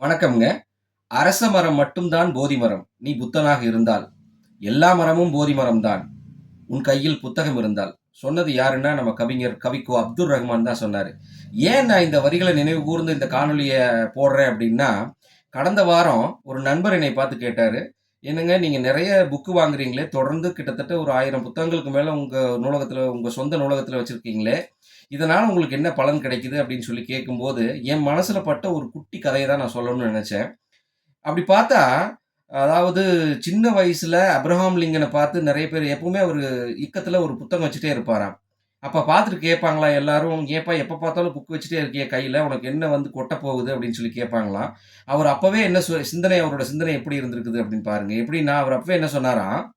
வணக்கம்ங்க. அரச மரம் மட்டும்தான் போதி மரம். நீ புத்தனாக இருந்தால் எல்லா மரமும் போதி மரம்தான். உன் கையில் புத்தகம் இருந்தால். சொன்னது யாருன்னா நம்ம கவிஞர் கவிக்கோ அப்துல் ரஹ்மான் தான் சொன்னார். ஏன் நான் இந்த வரிகளை நினைவு கூர்ந்து இந்த காணொலியை போடுறேன் அப்படின்னா கடந்த வாரம் ஒரு நண்பர் என்னை பார்த்து கேட்டார். என்னங்க நீங்கள் நிறைய புக்கு வாங்குறீங்களே தொடர்ந்து கிட்டத்தட்ட ஒரு ஆயிரம் புத்தகங்களுக்கு மேலே உங்கள் நூலகத்தில் உங்கள் சொந்த நூலகத்தில் வச்சுருக்கீங்களே இதனால் உங்களுக்கு என்ன பலன் கிடைக்குது அப்படின்னு சொல்லி கேட்கும்போது என் மனசில் பட்ட ஒரு குட்டி கதையை தான் நான் சொல்லணும்னு நினச்சேன். அப்படி பார்த்தா அதாவது சின்ன வயசில் அப்ரஹாம் லிங்கனை பார்த்து நிறைய பேர் எப்பவுமே அவர் இக்கத்தில் ஒரு புத்தகம் வச்சுட்டே இருப்பாராம். அப்போ பார்த்துட்டு கேட்பாங்களா எல்லாரும் ஏப்பா எப்போ பார்த்தாலும் புக் வச்சுட்டே இருக்கிய கையில்? உனக்கு என்ன வந்து கொட்ட போகுது? அப்படின்னு சொல்லி கேட்பாங்களாம். அவர் அப்போவே என்ன சொ- சிந்தனை அவரோட சிந்தனை எப்படி இருந்திருக்குது அப்படின்னு பாருங்க. எப்படின்னா அவர் அப்போவே என்ன சொன்னாராம்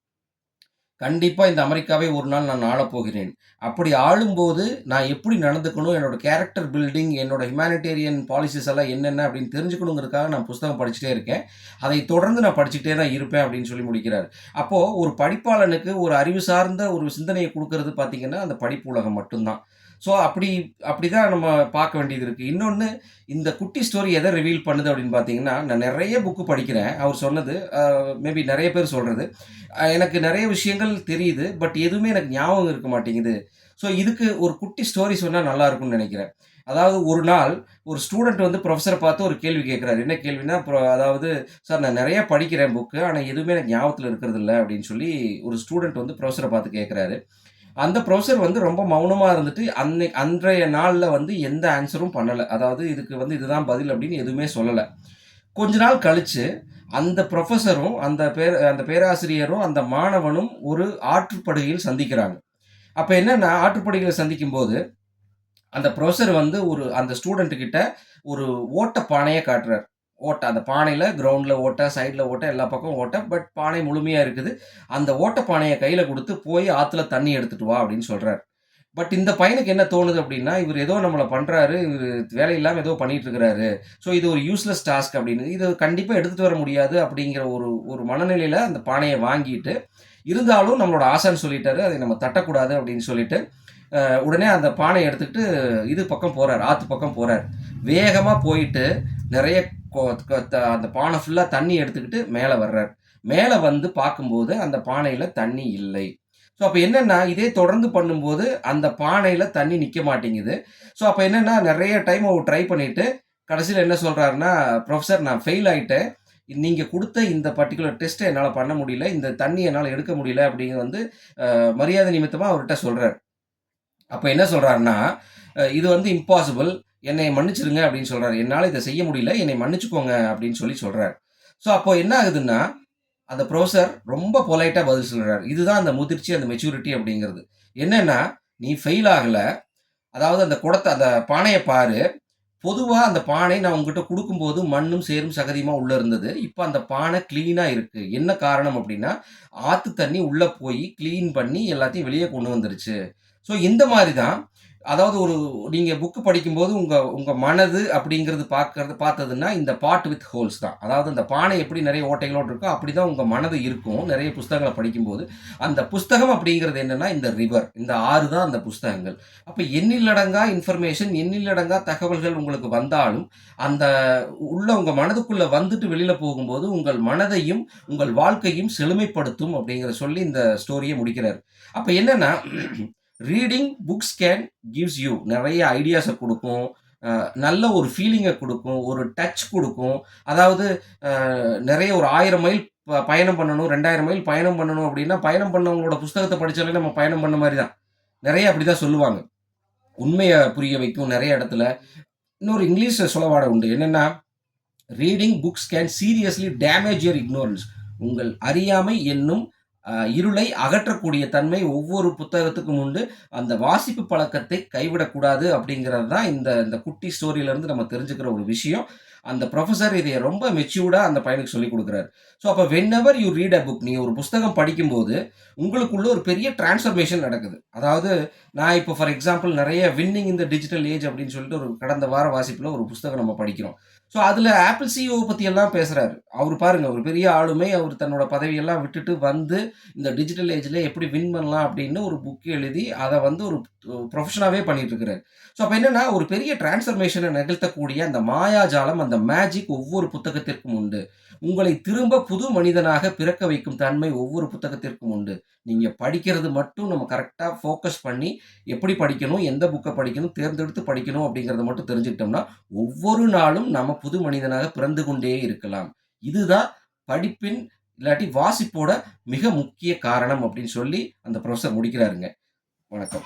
கண்டிப்பாக இந்த அமெரிக்காவை ஒரு நாள் நான் ஆளப்போகிறேன். அப்படி ஆளும்போது நான் எப்படி நடந்துக்கணும் என்னோட கேரக்டர் பில்டிங் என்னோட ஹியூமானிட்டேரியன் பாலிசிஸ் எல்லாம் என்னென்ன அப்படின்னு தெரிஞ்சுக்கணுங்கிறதுக்காக நான் புஸ்தகம் படிச்சுட்டே இருக்கேன். அதை தொடர்ந்து நான் படிச்சுட்டே தான் இருப்பேன் அப்படின்னு சொல்லி முடிக்கிறார். அப்போது ஒரு படிப்பாளனுக்கு ஒரு அறிவு சார்ந்த ஒரு சிந்தனையை கொடுக்கறது பார்த்தீங்கன்னா அந்த படிப்பு உலகம் மட்டும்தான். ஸோ அப்படி அப்படி தான் நம்ம பார்க்க வேண்டியது இருக்குது இன்னொன்று இந்த குட்டி ஸ்டோரி எதை ரிவீல் பண்ணுது அப்படின்னு பார்த்தீங்கன்னா நான் நிறைய புக்கு படிக்கிறேன். அவர் சொன்னது மேபி நிறைய பேர் சொல்கிறது எனக்கு நிறைய விஷயங்கள் தெரியுது பட் எதுவுமே எனக்கு ஞாபகம் இருக்க மாட்டேங்குது. ஸோ இதுக்கு ஒரு குட்டி ஸ்டோரி சொன்னால் நல்லா இருக்கும்னு நினைக்கிறேன். அதாவது ஒரு நாள் ஒரு ஸ்டூடெண்ட் வந்து ப்ரொஃபஸரை பார்த்து ஒரு கேள்வி கேட்குறாரு. என்ன கேள்வினா அதாவது சார் நான் நிறையா படிக்கிறேன் புக்கு ஆனால் எதுவுமே எனக்கு ஞாபகத்தில் இருக்கிறது இல்லை அப்படின்னு சொல்லி ஒரு ஸ்டூடெண்ட் வந்து ப்ரொஃபஸரை பார்த்து கேட்குறாரு. அந்த ப்ரொஃபஸர் வந்து ரொம்ப மௌனமாக இருந்துட்டு அன்னை அன்றைய நாளில் வந்து எந்த ஆன்சரும் பண்ணலை. அதாவது இதுக்கு வந்து இதுதான் பதில் அப்படின்னு எதுவுமே சொல்லலை. கொஞ்ச நாள் கழித்து அந்த ப்ரொஃபஸரும் அந்த பேர் அந்த பேராசிரியரும் அந்த மாணவனும் ஒரு ஆற்றுப்படுகையில் சந்திக்கிறாங்க. அப்போ என்னென்னா ஆற்றுப்படுகையில் சந்திக்கும் போது அந்த ப்ரொஃபஸர் வந்து ஒரு அந்த ஸ்டூடெண்ட்டுக்கிட்ட ஒரு ஓட்ட பானையை காட்டுறார். ஓட்டை அந்த பானையில் கிரவுண்டில் ஓட்டை சைடில் ஓட்டை எல்லா பக்கம் ஓட்டை பட் பானை முழுமையாக இருக்குது. அந்த ஓட்ட பானையை கையில் கொடுத்து போய் ஆற்றுல தண்ணி எடுத்துட்டு வா அப்படின்னு சொல்கிறார் பட் இந்த பையனுக்கு என்ன தோணுது அப்படின்னா இவர் ஏதோ நம்மளை பண்ணுறாரு இவர் வேலை இல்லாமல் ஏதோ பண்ணிட்டு இருக்கிறாரு. ஸோ இது ஒரு யூஸ்லெஸ் டாஸ்க் அப்படின்னு. இது கண்டிப்பாக எடுத்துகிட்டு வர முடியாது அப்படிங்கிற ஒரு ஒரு மனநிலையில் அந்த பானையை வாங்கிட்டு இருந்தாலும் நம்மளோட ஆசைன்னு சொல்லிட்டாரு அதை நம்ம தட்டக்கூடாது அப்படின்னு சொல்லிட்டு உடனே அந்த பானையை எடுத்துக்கிட்டு இது பக்கம் போகிறார் ஆற்று பக்கம் போகிறார் வேகமாக போயிட்டு நிறைய அந்த பானை ஃபுல்லாக தண்ணி எடுத்துக்கிட்டு மேலே வர்றார். மேலே வந்து பார்க்கும்போது அந்த பானையில் தண்ணி இல்லை. ஸோ அப்போ என்னென்னா இதே தொடர்ந்து பண்ணும்போது அந்த பானையில் தண்ணி நிற்க மாட்டேங்குது. ஸோ அப்போ என்னென்னா நிறைய டைம் அவர் ட்ரை பண்ணிவிட்டு கடைசியில் என்ன சொல்கிறாருன்னா ப்ரொஃபஸர் நான் ஃபெயில் ஆகிட்டேன் நீங்கள் கொடுத்த இந்த பர்டிகுலர் டெஸ்ட்டை என்னால் பண்ண முடியல. இந்த தண்ணி என்னால் எடுக்க முடியல. அப்படிங்க வந்து மரியாதை நிமித்தமாக அவர்கிட்ட சொல்கிறார் அப்போ என்ன சொல்கிறாருன்னா இது வந்து இம்பாசிபிள் என்னை மன்னிச்சிருங்க அப்படின்னு சொல்கிறார் என்னால் இதை செய்ய முடியல. என்னை மன்னிச்சுக்கோங்க அப்படின்னு சொல்லி சொல்கிறார் ஸோ அப்போ என்ன ஆகுதுன்னா அந்த ப்ரொஃபஸர் ரொம்ப பொலைட்டாக பதில் சொல்கிறார் இதுதான் அந்த முதிர்ச்சி அந்த மெச்சூரிட்டி அப்படிங்கிறது. என்னென்னா நீ ஃபெயில் ஆகலை. அதாவது அந்த குடத்தை அந்த பானையை பாரு. பொதுவாக அந்த பானை நான் உங்ககிட்ட கொடுக்கும்போது மண்ணும் சேரும் சகதியுமா உள்ள இருந்தது. இப்போ அந்த பானை க்ளீனாக இருக்கு. என்ன காரணம் அப்படின்னா ஆற்று தண்ணி உள்ளே போய் க்ளீன் பண்ணி எல்லாத்தையும் வெளியே கொண்டு வந்துருச்சு. ஸோ இந்த மாதிரி தான் அதாவது ஒரு நீங்கள் புக்கு படிக்கும்போது உங்கள் உங்கள் மனது அப்படிங்கிறது பார்க்கறது பார்த்ததுன்னா இந்த பாட் வித் ஹோல்ஸ் தான். அதாவது அந்த பானை எப்படி நிறைய ஓட்டைகளோடு இருக்கோ அப்படி தான் உங்கள் மனது இருக்கும். நிறைய புஸ்தகங்களை படிக்கும்போது. அந்த புஸ்தகம் அப்படிங்கிறது என்னென்னா இந்த ரிவர் இந்த ஆறு தான் அந்த புஸ்தகங்கள். அப்போ எண்ணிலடங்கா இன்ஃபர்மேஷன் எண்ணிலடங்கா தகவல்கள் உங்களுக்கு வந்தாலும் அந்த உள்ள உங்கள் மனதுக்குள்ளே வந்துட்டு வெளியில் போகும்போது உங்கள் மனதையும் உங்கள் வாழ்க்கையும் செழுமைப்படுத்தும் அப்படிங்கிற சொல்லி இந்த ஸ்டோரியை முடிக்கிறார். அப்போ என்னென்னா reading books can gives you நிறைய ஐடியாஸை கொடுக்கும். நல்ல ஒரு ஃபீலிங்கை கொடுக்கும் ஒரு டச் கொடுக்கும். அதாவது நிறைய ஒரு ஆயிரம் மைல் ப- பயணம் பண்ணணும் ரெண்டாயிரம் மைல் பயணம் பண்ணணும் அப்படின்னா பயணம் பண்ணவங்களோட புஸ்தகத்தை படித்தாலே நம்ம பயணம் பண்ண மாதிரி தான். நிறைய அப்படி தான் சொல்லுவாங்க. உண்மையை புரிய வைக்கும் நிறைய இடத்துல. இன்னொரு இங்கிலீஷ் சொல்லவாட உண்டு. என்னென்னா reading books can seriously damage your ignorance உங்கள் அறியாமை என்னும் இருளை அகற்றக்கூடிய தன்மை ஒவ்வொரு புத்தகத்துக்கும் உண்டு. அந்த வாசிப்பு பழக்கத்தை கைவிடக்கூடாது அப்படிங்கிறது தான் இந்த இந்த குட்டி ஸ்டோரியிலேருந்து நம்ம தெரிஞ்சுக்கிற ஒரு விஷயம். அந்த ப்ரொஃபஸர் இதை ரொம்ப மெச்சூர்டாக அந்த பையனுக்கு சொல்லிக் கொடுக்குறாரு. ஸோ அப்போ whenever you read a book நீங்கள் ஒரு புஸ்தகம் படிக்கும்போது உங்களுக்குள்ள ஒரு பெரிய டிரான்ஸ்ஃபர்மேஷன் நடக்குது. அதாவது நான் இப்போ ஃபார் எக்ஸாம்பிள் நிறைய வின்னிங் இந்த டிஜிட்டல் ஏஜ் அப்படின்னு சொல்லிட்டு ஒரு கடந்த வார வாசிப்பில் ஒரு புஸ்தகம் நம்ம படிக்கிறோம். ஸோ அதில் ஆப்பிள் சிஓ பற்றியெல்லாம் பேசுகிறாரு அவர் பாருங்கள் பாருங்க ஒரு பெரிய ஆளுமை. அவர் தன்னோட பதவியெல்லாம் விட்டுட்டு வந்து, இந்த டிஜிட்டல் ஏஜில் எப்படி வின் பண்ணலாம் அப்படின்னு ஒரு புக் எழுதி, அதை வந்து ஒரு ப்ரொஃபஷனாகவே பண்ணிட்டுருக்கிறாரு ஸோ அப்போ என்னென்னா ஒரு பெரிய டிரான்ஸ்ஃபர்மேஷனை நிகழ்த்தக்கூடிய அந்த மாயாஜாலம், அந்த மேஜிக் ஒவ்வொரு புத்தகத்திற்கும் உண்டு. உங்களை திரும்ப புது மனிதனாக பிறக்க வைக்கும் தன்மை ஒவ்வொரு புத்தகத்திற்கும் உண்டு. நீங்கள் படிக்கிறது மட்டும் நம்ம கரெக்டாக ஃபோக்கஸ் பண்ணி, எப்படி படிக்கணும், எந்த புக்கை படிக்கணும், தேர்ந்தெடுத்து படிக்கணும் அப்படிங்கிறத மட்டும் தெரிஞ்சுக்கிட்டோம்னா, ஒவ்வொரு நாளும் நம்ம புது மனிதனாக பிறந்து கொண்டே இருக்கலாம். இதுதான் படிப்பின் இல்லாட்டி வாசிப்போட மிக முக்கிய காரணம் அப்படின்னு சொல்லி அந்த ப்ரொஃபஸர் முடிக்கிறாருங்க. வணக்கம்.